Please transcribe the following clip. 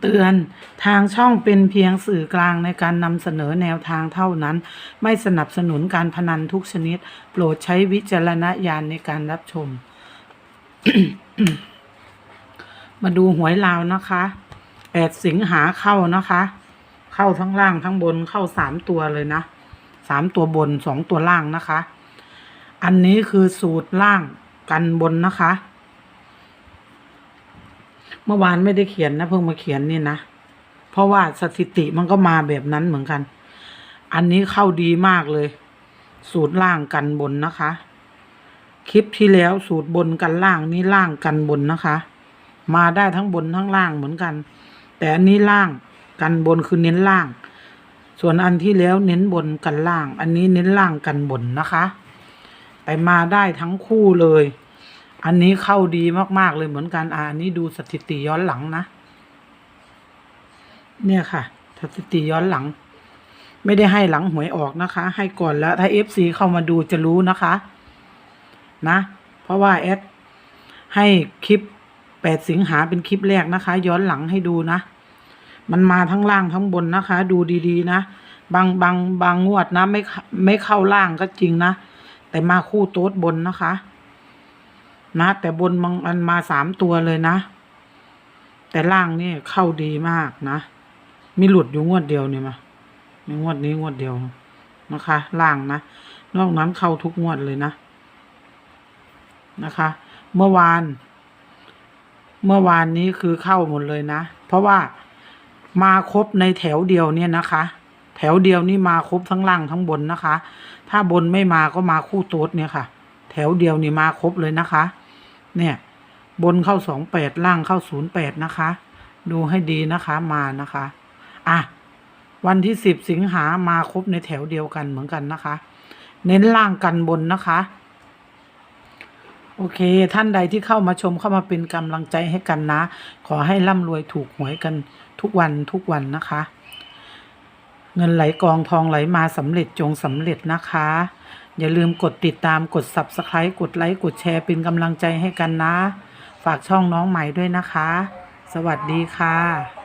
เตือน ทางช่องเป็นเพียงสื่อกลางในการนำเสนอแนวทางเท่านั้น ไม่สนับสนุนการพนันทุกชนิด โปรดใช้วิจารณญาณในการรับชม มาดูหวยลาวนะคะแปดสิงหาเข้านะคะ เข้าทั้งล่างทั้งบนเข้าสามตัวเลยนะสามตัวบนสองตัวล่างนะคะ อันนี้คือสูตรล่างกันบนนะคะ เมื่อวานไม่ได้เขียนนะเพิ่งมาเขียนนี่นะ เพราะว่าสถิติมันก็มาแบบนั้นเหมือนกัน อันนี้เข้าดีมากเลย สูตรล่างกันบนนะคะ คลิปที่แล้วสูตรบนกันล่างนี่ล่างกันบนนะคะ มาได้ทั้งบนทั้งล่างเหมือนกัน แต่อันนี้ล่างกันบนคือเน้นล่าง ส่วนอันที่แล้วเน้นบนกันล่าง อันนี้เน้นล่างกันบนนะคะ ไปมาได้ทั้งคู่เลย อันนี้เข้าดีมากๆเลยเหมือนกันอ่าอันนี้ดูสถิติย้อนหลังนะ เนี่ยค่ะ สถิติย้อนหลัง ไม่ได้ให้หลังหวยออกนะคะ ให้ก่อนแล้ว ถ้าเอฟซีเข้ามาดูจะรู้นะคะ นะ เพราะว่าแอดให้คลิปแปดสิงหาเป็นคลิปแรกนะคะ ย้อนหลังให้ดูนะ มันมาทั้งล่างทั้งบนนะคะ ดูดีๆ นะบางบางบางงวดนะ ไม่ไม่เข้าล่างก็จริงนะ แต่มาคู่โต๊ดบนนะคะ นะ แต่บนบางอันมาสามตัวเลยนะ แต่ล่างนี่เข้าดีมากนะ มีหลุดอยู่งวดเดียวเนี่ยมาในงวดนี้งวดเดียวนะคะ ล่างนะ นอกนั้นเข้าทุกงวดเลยนะ นะคะ เมื่อวาน เมื่อวานนี้คือเข้าหมดเลยนะ เพราะว่ามาครบในแถวเดียวเนี่ยนะคะ แถวเดียวนี่มาครบทั้งล่างทั้งบนนะคะ ถ้าบนไม่มาก็มาคู่โต๊ดเนี่ยค่ะ แถวเดียวนี่มาครบเลยนะคะ เนี่ย บนเข้าสองแปดล่างเข้าศูนย์แปดนะคะ ดูให้ดีนะคะมานะคะ อะ วันที่สิบสิงหามาครบในแถวเดียวกันเหมือนกันนะคะ เน้นล่างกันบนนะคะ โอเค ท่านใดที่เข้ามาชมเข้ามาเป็นกำลังใจให้กันนะ ขอให้ร่ำรวยถูกหวยกันทุกวันทุกวันนะคะ เงินไหลกองทองไหลมาสำเร็จจงสำเร็จนะคะ อย่าลืมกดติดตามกด subscribe กดไลค์กดแชร์เป็นกำลังใจให้กันนะ ฝากช่องน้องใหม่ด้วยนะคะ สวัสดีค่ะ